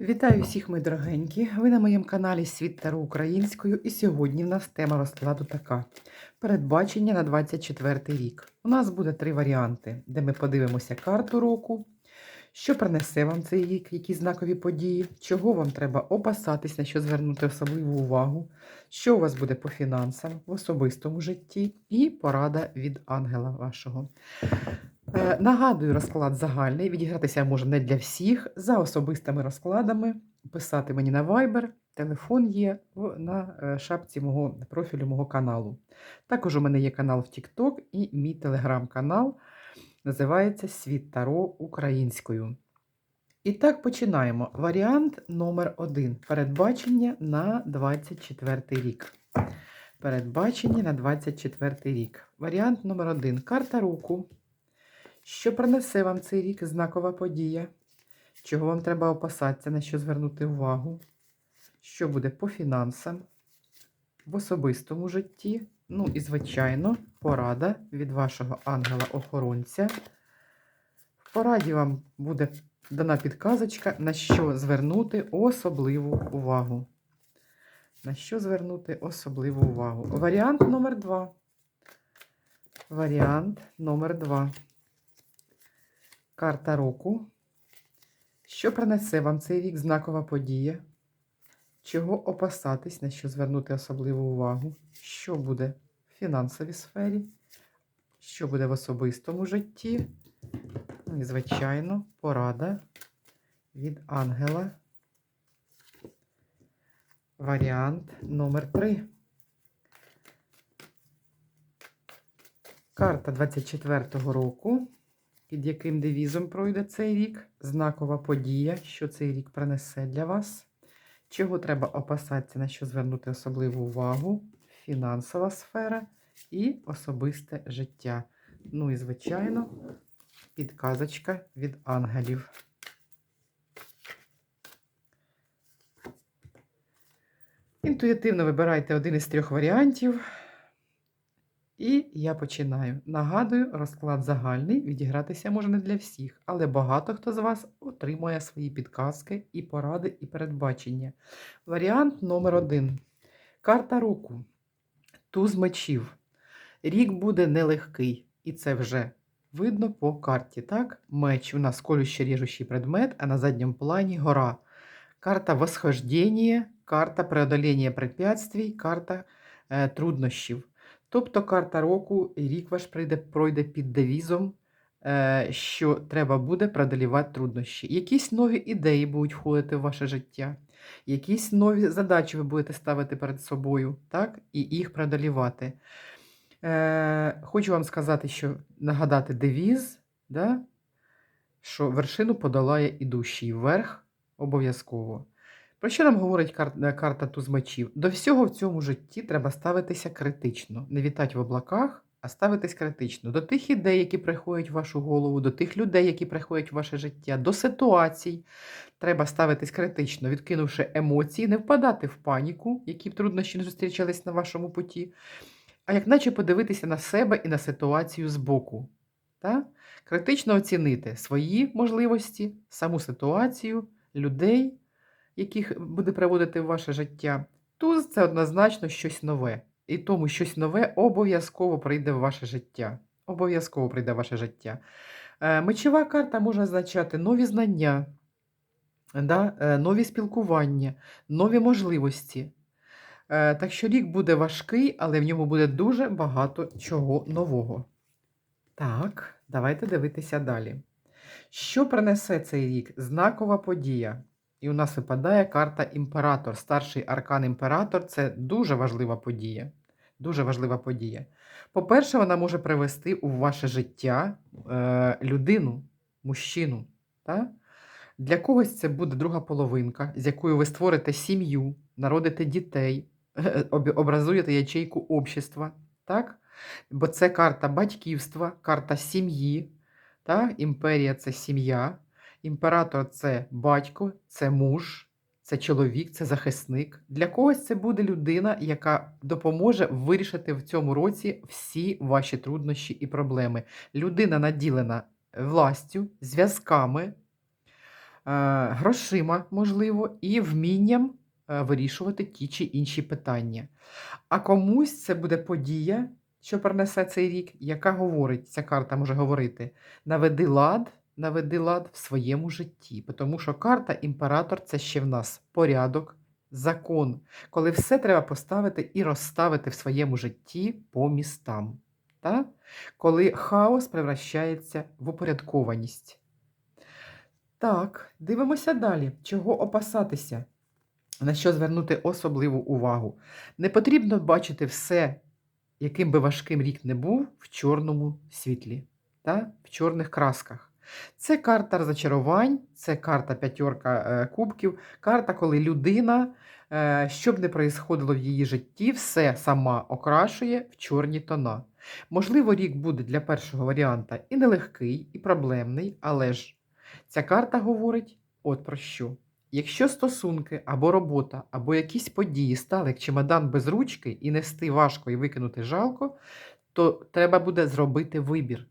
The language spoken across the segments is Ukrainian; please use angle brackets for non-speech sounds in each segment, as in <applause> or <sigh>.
Вітаю всіх, мої дорогенькі! Ви на моєму каналі Світ Таро Українською, і сьогодні в нас тема розкладу така: передбачення на 24 рік. У нас буде три варіанти, де ми подивимося карту року, що принесе вам цей рік, які знакові події, чого вам треба опасатись, на що звернути особливу увагу, що у вас буде по фінансам в особистому житті, і порада від ангела вашого. Е, Нагадую, розклад загальний. Відігратися може не для всіх. За особистими розкладами писати мені на Viber. Телефон є на е, шапці мого профілю мого каналу. Також у мене є канал в TikTok і мій телеграм-канал називається Світ Таро українською. І так починаємо. Варіант номер один. Передбачення на 24 рік. Передбачення на 24 рік. Варіант номер один. Карта року. Що принесе вам цей рік знакова подія? Чого вам треба опасатися, на що звернути увагу? Що буде по фінансам, в особистому житті? Ну і, звичайно, порада від вашого ангела-охоронця. В пораді вам буде дана підказочка, на що звернути особливу увагу. На що звернути особливу увагу? Варіант номер два. Варіант номер два. Карта року. Що принесе вам цей рік знакова подія? Чого опасатись, на що звернути особливу увагу? Що буде в фінансовій сфері? Що буде в особистому житті? І, звичайно, порада від ангела. Варіант номер 3. Карта 24-го року під яким девізом пройде цей рік, знакова подія, що цей рік принесе для вас, чого треба опасатися, на що звернути особливу увагу, фінансова сфера і особисте життя. Ну і, звичайно, підказочка від ангелів. Інтуїтивно вибирайте один із трьох варіантів. І я починаю. Нагадую, розклад загальний, відігратися може не для всіх, але багато хто з вас отримує свої підказки і поради, і передбачення. Варіант номер один. Карта року. Туз мечів. Рік буде нелегкий, і це вже видно по карті. Так? Меч у нас колюще ріжущий предмет, а на задньому плані гора. Карта восхождення, карта преодолення препятствий, карта е, труднощів. Тобто карта року, і рік ваш прийде, пройде під девізом, е, що треба буде преодолівати труднощі. Якісь нові ідеї будуть входити в ваше життя, якісь нові задачі ви будете ставити перед собою, так? і їх преодолівати. Е, Хочу вам сказати, що нагадати девіз, да? що вершину подолає ідущий вверх обов'язково. Про що нам говорить кар- е, карта туз мечів? До всього в цьому житті треба ставитися критично. Не вітати в облаках, а ставитись критично. До тих ідей, які приходять в вашу голову, до тих людей, які приходять в ваше життя, до ситуацій. Треба ставитись критично, відкинувши емоції, не впадати в паніку, які б труднощі не зустрічались на вашому путі, а як наче подивитися на себе і на ситуацію збоку. Та? Критично оцінити свої можливості, саму ситуацію, людей яких буде приводити в ваше життя. Туз це однозначно щось нове. І тому щось нове обов'язково прийде в ваше життя. Обов'язково прийде в ваше життя. Е, Мечова карта може означати нові знання, да, е, нові спілкування, нові можливості. Е, Так що рік буде важкий, але в ньому буде дуже багато чого нового. Так, давайте дивитися далі. Що принесе цей рік? Знакова подія. І у нас випадає карта імператор. Старший аркан імператор це дуже важлива подія. Дуже важлива подія. По-перше, вона може привести у ваше життя е, людину, мужчину. Та? Для когось це буде друга половинка, з якою ви створите сім'ю, народите дітей, <laughs> образуєте ячейку общества. Так? Бо це карта батьківства, карта сім'ї. Імперія це сім'я. Імператор це батько, це муж, це чоловік, це захисник. Для когось це буде людина, яка допоможе вирішити в цьому році всі ваші труднощі і проблеми. Людина наділена властю, зв'язками, грошима, можливо, і вмінням е, вирішувати ті чи інші питання. А комусь це буде подія, що принесе цей рік, яка говорить, ця карта може говорити: наведи лад, наведи лад в своєму житті. Тому що карта імператор це ще в нас порядок, закон, коли все треба поставити і розставити в своєму житті по містам. Так? Коли хаос превращається в упорядкованість. Так, дивимося далі. Чого опасатися? На що звернути особливу увагу? Не потрібно бачити все, яким би важким рік не був, в чорному світлі, та? в чорних красках. Це карта розочарувань, це карта п'ятерка е, кубків, карта, коли людина, е, що б не проїсходило в її житті, все сама окрашує в чорні тона. Можливо, рік буде для першого варіанта і нелегкий, і проблемний, але ж ця карта говорить от про що. Якщо стосунки або робота, або якісь події стали як чемодан без ручки і нести важко і викинути жалко, то треба буде зробити вибір.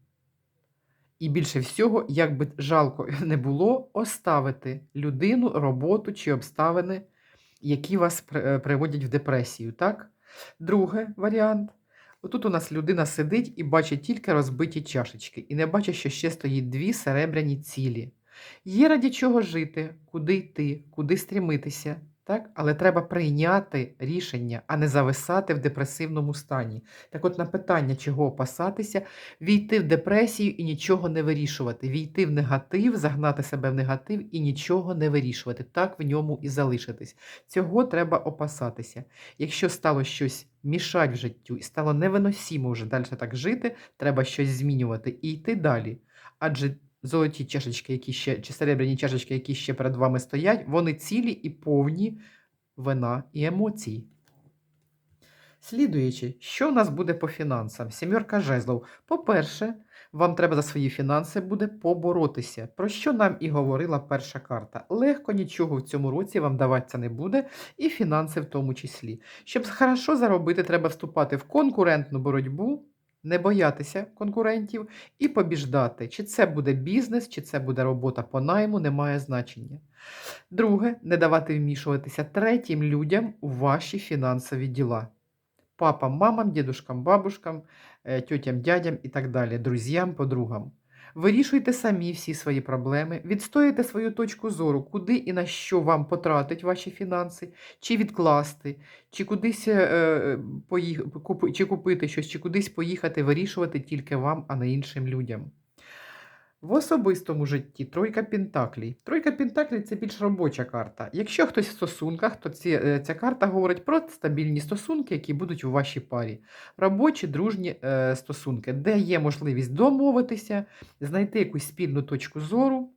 І більше всього, як би жалко <laughs> не було, оставити людину, роботу чи обставини, які вас е, приводять в депресію. Так? Другий варіант. Отут у нас людина сидить і бачить тільки розбиті чашечки, і не бачить, що ще стоїть дві серебряні цілі. Є раді чого жити, куди йти, куди стрімитися, так? але треба прийняти рішення, а не зависати в депресивному стані. Так от на питання, чого опасатися, війти в депресію і нічого не вирішувати, війти в негатив, загнати себе в негатив і нічого не вирішувати, так в ньому і залишитись. Цього треба опасатися. Якщо стало щось мішати в життю і стало невиносимо вже далі так жити, треба щось змінювати і йти далі. Адже золоті чашечки, які ще, чи серебряні чашечки, які ще перед вами стоять, вони цілі і повні вина і емоцій. Слідуючи, що у нас буде по фінансам? Сімерка жезлов. По-перше, вам треба за свої фінанси буде поборотися. Про що нам і говорила перша карта. Легко нічого в цьому році вам даватися не буде, і фінанси в тому числі. Щоб хорошо заробити, треба вступати в конкурентну боротьбу, не боятися конкурентів і побіждати. Чи це буде бізнес, чи це буде робота по найму, не має значення. Друге, не давати вмішуватися третім людям у ваші фінансові діла. Папам, мамам, дідушкам, бабушкам, е, тьотям, дядям і так далі, друзям, подругам. Вирішуйте самі всі свої проблеми, відстоїте свою точку зору, куди і на що вам потратить ваші фінанси, чи відкласти, чи кудись е, поїх... купи- чи купити щось, чи кудись поїхати, вирішувати тільки вам, а не іншим людям. В особистому житті тройка пентаклей. Тройка пентаклей це більш робоча карта. Якщо хтось в стосунках, то ці, е, ця карта говорить про стабільні стосунки, які будуть у вашій парі. Робочі, дружні е, стосунки, де є можливість домовитися, знайти якусь спільну точку зору.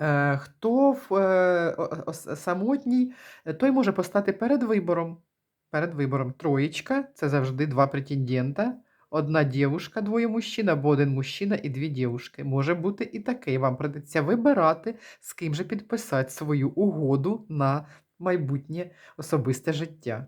Е, хто в, е, о- самотній, е, той може постати перед вибором. Перед вибором. Троєчка це завжди два претендента. Одна дівушка, двоє мужчин, або один мужчина і дві дівушки. Може бути і таке. Вам придеться вибирати, з ким же підписати свою угоду на майбутнє особисте життя.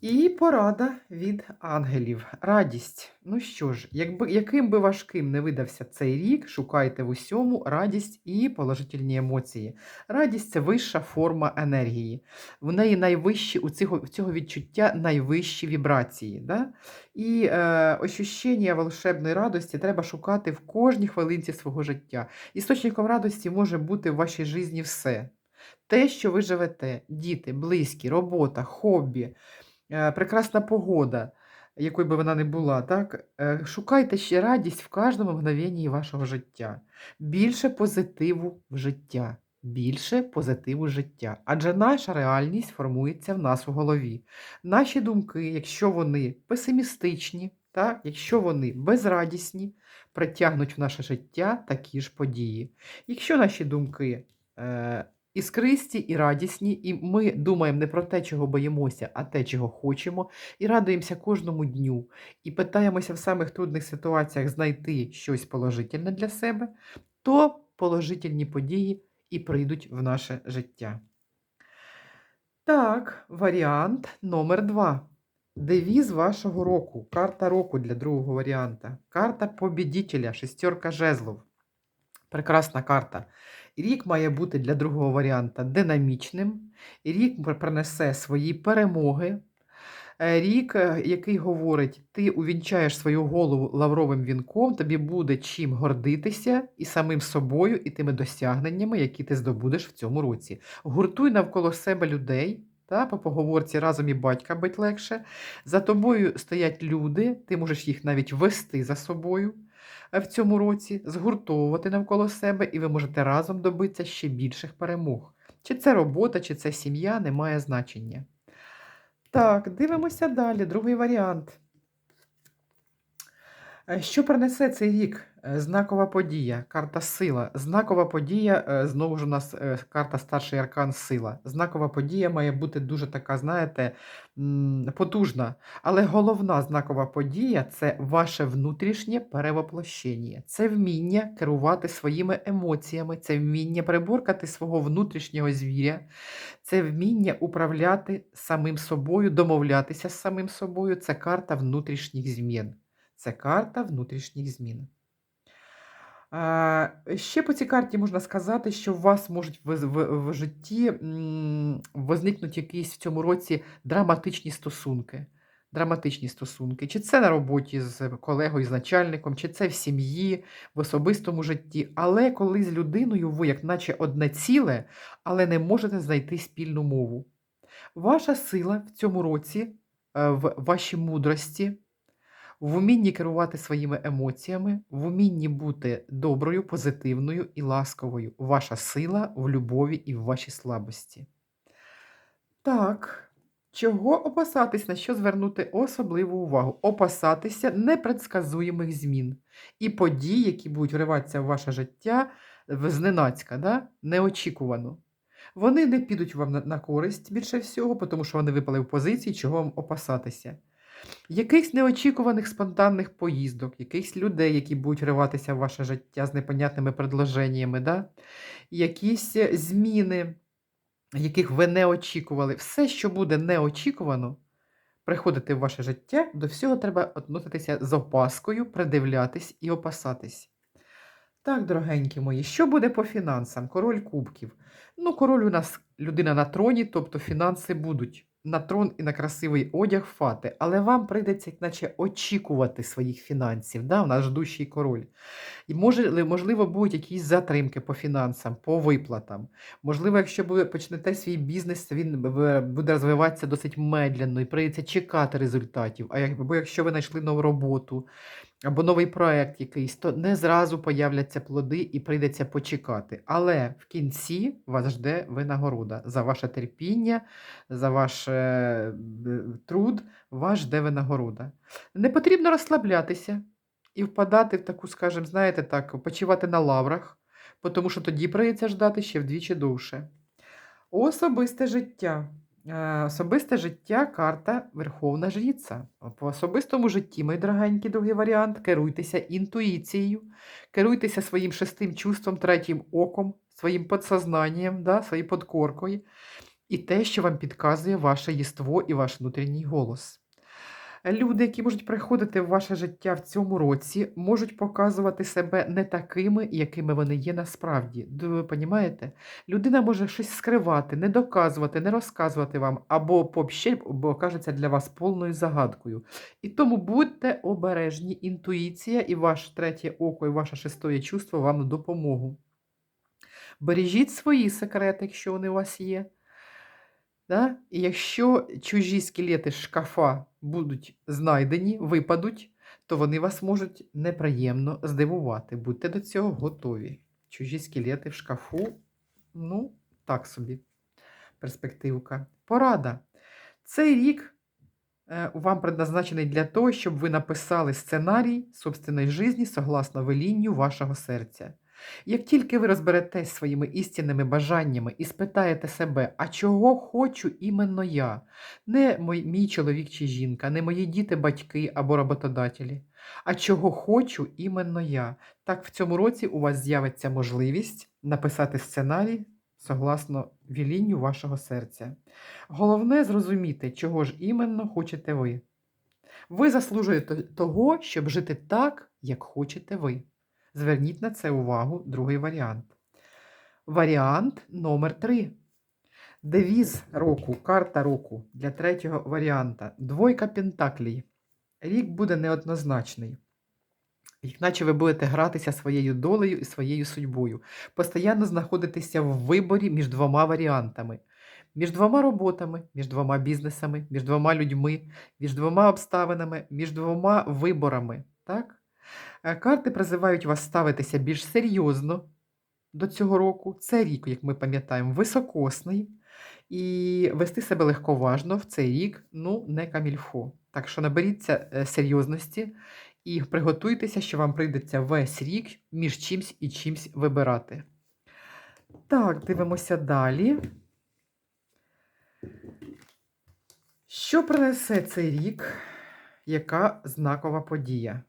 І порада від ангелів. Радість. Ну що ж, якби, яким би важким не видався цей рік, шукайте в усьому радість і положительні емоції. Радість це вища форма енергії. В неї найвищі, у цього, в цього відчуття найвищі вібрації. Да? І е, ощущення волшебної радості треба шукати в кожній хвилинці свого життя. Істочником радості може бути в вашій житті все. Те, що ви живете, діти, близькі, робота, хобі, прекрасна погода, якою би вона не була, так? Е, Шукайте ще радість в кожному мгновенні вашого життя. Більше позитиву в життя. Більше позитиву життя. Адже наша реальність формується в нас у голові. Наші думки, якщо вони песимістичні, так? якщо вони безрадісні, притягнуть в наше життя такі ж події. Якщо наші думки е, іскристі і радісні, і ми думаємо не про те, чого боїмося, а те, чого хочемо, і радуємося кожному дню, і питаємося в самих трудних ситуаціях знайти щось положительне для себе, то положительні події і прийдуть в наше життя. Так, варіант номер два. Девіз вашого року. Карта року для другого варіанта. Карта побідітеля, шестерка жезлов. Прекрасна карта. Рік має бути для другого варіанта динамічним, рік принесе свої перемоги. Е, Рік, е, який говорить, ти увінчаєш свою голову лавровим вінком, тобі буде чим гордитися і самим собою, і тими досягненнями, які ти здобудеш в цьому році. Гуртуй навколо себе людей. Та, по поговорці разом і батька бить легше. За тобою стоять люди, ти можеш їх навіть вести за собою в цьому році, згуртовувати навколо себе, і ви можете разом добитися ще більших перемог. Чи це робота, чи це сім'я, не має значення. Так, дивимося далі. Другий варіант. Е, Що принесе цей рік? Е, Знакова подія, карта сила. Знакова подія, е, знову ж у нас е, карта старший аркан сила. Знакова подія має бути дуже така, знаєте, потужна. Але головна знакова подія це ваше внутрішнє перевоплощення. Це вміння керувати своїми емоціями, це вміння приборкати свого внутрішнього звіря, це вміння управляти самим собою, домовлятися з самим собою. Це карта внутрішніх змін. Це карта внутрішніх змін. Ще по цій карті можна сказати, що у вас можуть в, в, в житті м, возникнути якісь в цьому році драматичні стосунки. Драматичні стосунки. Чи це на роботі з колегою, з начальником, чи це в сім'ї, в особистому житті. Але коли з людиною ви, як наче одне ціле, але не можете знайти спільну мову. Ваша сила в цьому році, е, в вашій мудрості, в умінні керувати своїми емоціями, в умінні бути доброю, позитивною і ласковою. Ваша сила в любові і в вашій слабості. Так, чого опасатись, на що звернути особливу увагу? Опасатися непредсказуємих змін і подій, які будуть вриватися в ваше життя зненацька, да? неочікувано. Вони не підуть вам на, користь більше всього, тому що вони випали в позиції, чого вам опасатися. Якихось неочікуваних спонтанних поїздок, якихось людей, які будуть вриватися в ваше життя з непонятними предложеннями, да? якісь е, зміни, яких ви не очікували. Все, що буде неочікувано, приходити в ваше життя, до всього треба відноситися з опаскою, придивлятись і опасатись. Так, дорогенькі мої, що буде по фінансам? Король кубків. Ну, король у нас людина на троні, тобто фінанси будуть на трон і на красивий одяг фати, але вам прийдеться, наче, очікувати своїх фінансів. Да? У нас ждущий король. І може, можливо, будуть якісь затримки по фінансам, по виплатам. Можливо, якщо ви почнете свій бізнес, він буде розвиватися досить медленно і прийдеться чекати результатів. А якщо ви знайшли нову роботу або новий проект якийсь, то не зразу появляться плоди і прийдеться почекати. Але в кінці вас жде винагорода за ваше терпіння, за ваш е, труд, вас жде винагорода. Не потрібно розслаблятися і впадати в таку, скажімо, знаєте, так, почивати на лаврах, тому що тоді прийдеться ждати ще вдвічі довше. Особисте життя. Е, Особисте життя карта Верховна Жріця. По особистому житті, мої дорогенькі, другий варіант. Керуйтеся інтуїцією, керуйтеся своїм шестим чувством, третім оком, своїм подсознанням, да, своєю подкоркою, і те, що вам підказує ваше єство і ваш внутрішній голос. Люди, які можуть приходити в ваше життя в цьому році, можуть показувати себе не такими, якими вони є насправді. Ви розумієте? Людина може щось скривати, не доказувати, не розказувати вам, або пообще, бо окажеться для вас повною загадкою. І тому будьте обережні, інтуїція і ваше третє око, і ваше шестое чувство вам в допомогу. Бережіть свої секрети, якщо вони у вас є. Да? І якщо чужі скелети шкафа будуть знайдені, випадуть, то вони вас можуть неприємно здивувати. Будьте до цього готові. Чужі скелети в шкафу, ну, так собі, перспективка. Порада. Цей рік е, вам предназначений для того, щоб ви написали сценарій собственної житті согласно велінню вашого серця. Як тільки ви розберетесь своїми істинними бажаннями і спитаєте себе, а чого хочу іменно я, не мой, мій чоловік чи жінка, не мої діти, батьки або роботодателі, а чого хочу іменно я, так в цьому році у вас з'явиться можливість написати сценарій согласно вілінню вашого серця. Головне зрозуміти, чого ж іменно хочете ви. Ви заслужуєте того, щоб жити так, як хочете ви. Зверніть на це увагу, другий варіант. Варіант номер 3. Девіз року, карта року для третього варіанта. Двойка Пентаклій. Рік буде неоднозначний. Як наче ви будете гратися своєю долею і своєю судьбою. Постоянно знаходитеся в виборі між двома варіантами. Між двома роботами, між двома бізнесами, між двома людьми, між двома обставинами, між двома виборами. Так? Е, Карти призивають вас ставитися більш серйозно до цього року. Це рік, як ми пам'ятаємо, високосний. І вести себе легковажно в цей рік ну, не камільфо. Так що наберіться е, серйозності і приготуйтеся, що вам прийдеться весь рік між чимсь і чимсь вибирати. Так, дивимося далі. Що принесе цей рік? Яка знакова подія?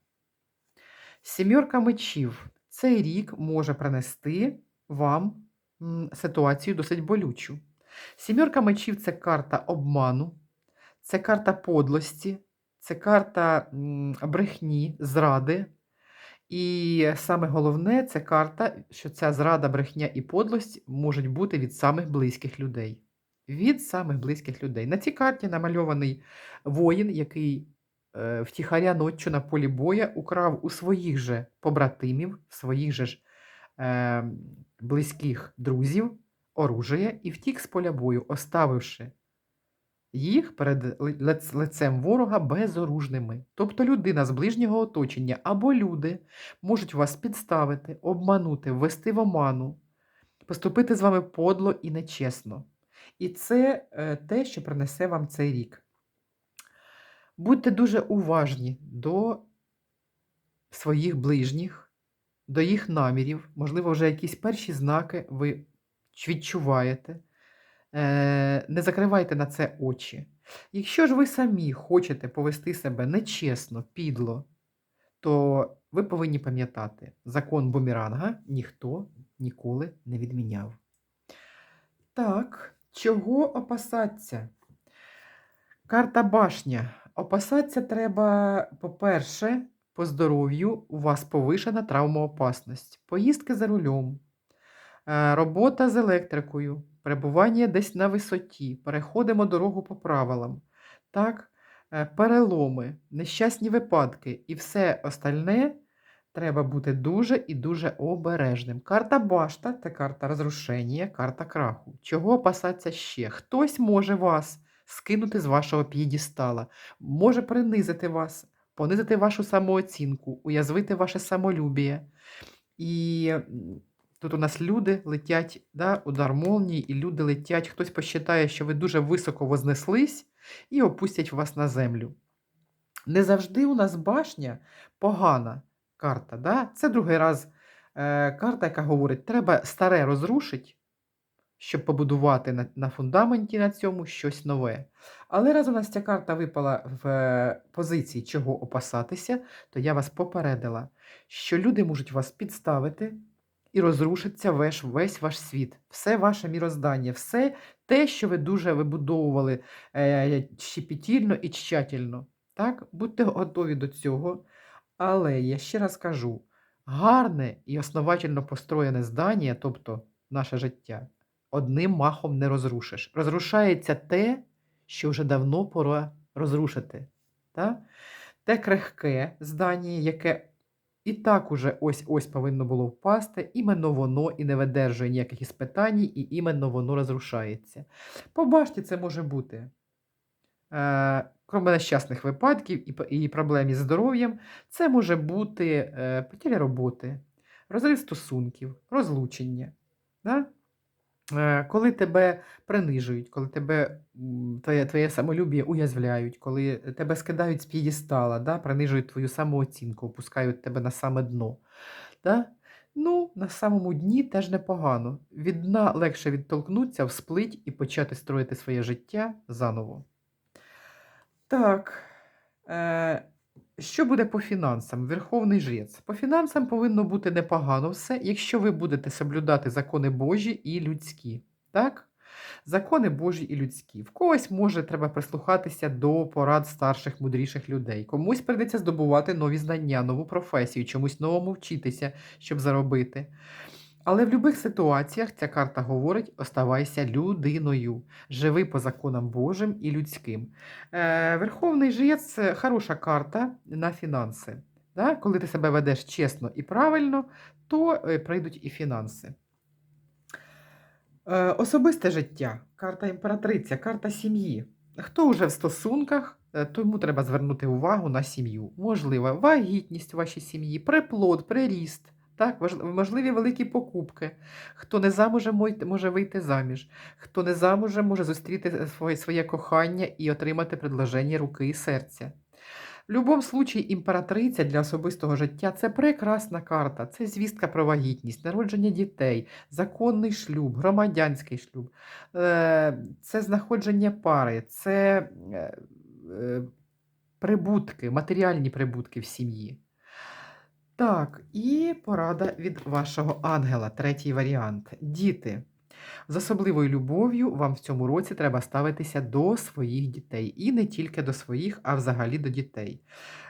Сімірка мечів. Цей рік може принести вам ситуацію досить болючу. Сімірка мечів це карта обману, це карта подлості, це карта брехні, зради. І саме головне, це карта, що ця зрада, брехня і подлость можуть бути від самих близьких людей. Від самих близьких людей. На цій карті намальований воїн, який втіхаря ночі на полі боя украв у своїх же побратимів, своїх же ж е, близьких друзів оружие і втік з поля бою, оставивши їх перед лицем ворога безоружними. Тобто людина з ближнього оточення або люди можуть вас підставити, обманути, ввести в оману, поступити з вами подло і нечесно. І це е, те, що принесе вам цей рік. Будьте дуже уважні до своїх ближніх, до їх намірів. Можливо, вже якісь перші знаки ви відчуваєте. Е, Не закривайте на це очі. Якщо ж ви самі хочете повести себе нечесно, підло, то ви повинні пам'ятати, закон бумеранга ніхто ніколи не відміняв. Так, чого опасатися? Карта башня. Опасатися треба, по-перше, по здоров'ю у вас повишена травмоопасність, поїздки за рулем, е, робота з електрикою, перебування десь на висоті, переходимо дорогу по правилам, так, е, переломи, нещасні випадки і все остальне треба бути дуже і дуже обережним. Карта башта це карта розрушення, карта краху. Чого опасатися ще? Хтось може вас скинути з вашого п'єдістала, може принизити вас, понизити вашу самооцінку, уязвити ваше самолюбіє. І тут у нас люди летять, да, удар молнії, і люди летять. Хтось посчитає, що ви дуже високо вознеслись і опустять вас на землю. Не завжди у нас башня погана карта. Да? Це другий раз е, карта, яка говорить, треба старе розрушити, щоб побудувати на, на фундаменті на цьому щось нове. Але раз у нас ця карта випала в е, позиції, чого опасатися, то я вас попередила, що люди можуть вас підставити і розрушиться весь, весь ваш світ, все ваше міроздання, все те, що ви дуже вибудовували е, щепетільно і тщательно. Так? Будьте готові до цього. Але я ще раз кажу: гарне і основательно построєне здання, тобто наше життя, одним махом не розрушиш. Розрушається те, що вже давно пора розрушити. Так? Те крихке здання, яке і так уже ось-ось повинно було впасти, іменно воно і не видержує ніяких іспитань, і іменно воно розрушається. Побачте, це може бути. Е, Крім нещасних випадків і, і проблем із здоров'ям, це може бути е, потеря роботи, розрив стосунків, розлучення. Да? Е, коли тебе принижують, коли тебе твоє, твоє самолюбіє уязвляють, коли тебе скидають з п'єдестала, да? принижують твою самооцінку, опускають тебе на саме дно. Да? Ну, на самому дні теж непогано. Від дна легше відтолкнутися, всплить і почати строїти своє життя заново. Так. Е, що буде по фінансам? Верховний жрець. По фінансам повинно бути непогано все, якщо ви будете соблюдати закони Божі і людські. Так? Закони Божі і людські. В когось може треба прислухатися до порад старших, мудріших людей. Комусь прийдеться здобувати нові знання, нову професію, чомусь новому вчитися, щоб заробити. Але в будь-яких ситуаціях ця карта говорить: оставайся людиною, живи по законам Божим і людським. Е, Верховний жрець хороша карта на фінанси. Да? Коли ти себе ведеш чесно і правильно, то е, прийдуть і фінанси. Е, Особисте життя, карта імператриця, карта сім'ї. Хто вже в стосунках, тому треба звернути увагу на сім'ю. Можлива вагітність в вашій сім'ї, приплод, приріст, так, можливі великі покупки. Хто не замужем, може вийти заміж. Хто не замужем, може зустріти е, своє, своє кохання і отримати предложення руки і серця. В будь-якому случаї імператриця для особистого життя це прекрасна карта, це звістка про вагітність, народження дітей, законний шлюб, громадянський шлюб, е, це знаходження пари, це е, прибутки, матеріальні прибутки в сім'ї. Так, і порада від вашого ангела, третій варіант. Діти. З особливою любов'ю вам в цьому році треба ставитися до своїх дітей. І не тільки до своїх, а взагалі до дітей.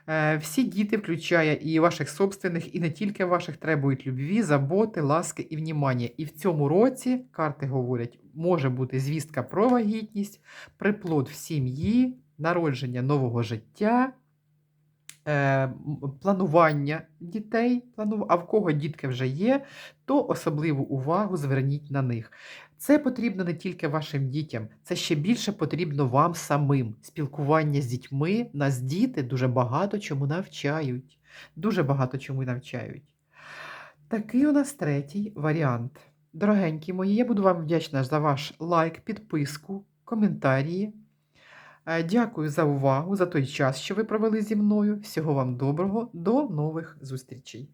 Е, Всі діти, включає і ваших собственних, і не тільки ваших, требують любві, заботи, ласки і внімання. І в цьому році карти говорять, може бути звістка про вагітність, приплод в сім'ї, народження нового життя. Е, Планування дітей, а в кого дітки вже є, то особливу увагу зверніть на них. Це потрібно не тільки вашим дітям, це ще більше потрібно вам самим. Спілкування з дітьми нас діти дуже багато чому навчають. Дуже багато чому навчають. Такий у нас третій варіант. Дорогенькі мої, я буду вам вдячна за ваш лайк, підписку, коментарі. Е, Дякую за увагу, за той час, що ви провели зі мною. Всього вам доброго, до нових зустрічей!